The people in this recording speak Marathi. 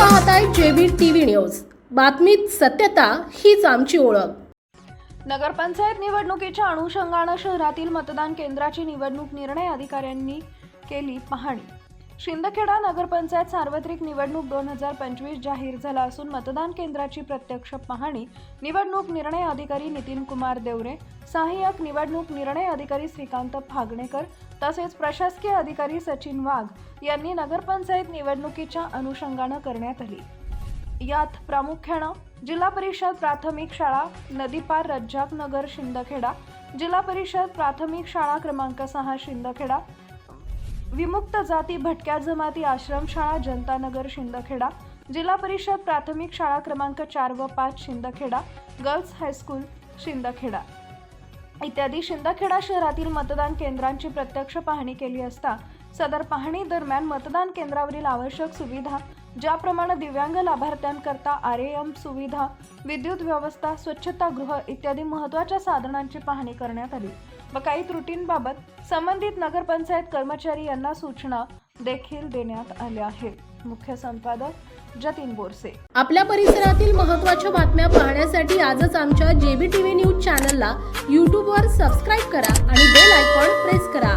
पाहताय जेबी टीव्ही न्यूज. बातमीत सत्यता हीच आमची ओळख. नगरपंचायत निवडणुकीच्या अनुषंगानं शहरातील मतदान केंद्राची निवडणूक निर्णय अधिकाऱ्यांनी केली पाहणी. शिंदखेडा नगरपंचायत सार्वत्रिक निवडणूक दोन हजार पंचवीस जाहीर झाला असून मतदान केंद्राची प्रत्यक्ष पाहणी निवडणूक निर्णय अधिकारी नितीन कुमार देवरे सहाय्यक निवडणूक निर्णय अधिकारी श्रीकांत फागणेकर तसेच प्रशासकीय अधिकारी सचिन वाघ यांनी नगरपंचायत निवडणुकीच्या अनुषंगानं करण्यात आली. यात प्रामुख्यानं जिल्हा परिषद प्राथमिक शाळा नदीपार रज्जाक नगर शिंदखेडा जिल्हा परिषद प्राथमिक शाळा क्रमांक सहा शिंदखेडा विमुक्त जाती भटक्या जमाती आश्रमशाळा जनतानगर शिंदखेडा जिल्हा परिषद प्राथमिक शाळा क्रमांक चार व पाच शिंदखेडा गर्ल्स हायस्कूल शिंदखेडा. इत्यादी शिंदखेडा शहरातील मतदान केंद्रांची प्रत्यक्ष पाहणी केली असता सदर पाहणी दरम्यान मतदान केंद्रावरील आवश्यक सुविधा ज्याप्रमाणे दिव्यांग लाभार्थ्यांकरता आर एम सुविधा विद्युत व्यवस्था स्वच्छतागृह इत्यादी महत्त्वाच्या साधनांची पाहणी करण्यात आली. व काही त्रुटींबाबत संबंधित नगरपंचायत कर्मचारी यांना सूचना देखील देण्यात आल्या आहेत. मुख्य संपादक जतीन बोरसे. आपल्या परिसरातील महत्त्वाच्या बातम्या पाहण्यासाठी आजच आमच्या जेबी टीव्ही न्यूज चॅनलला यूट्यूबवर सबस्क्राईब करा आणि बेल आयकॉन प्रेस करा.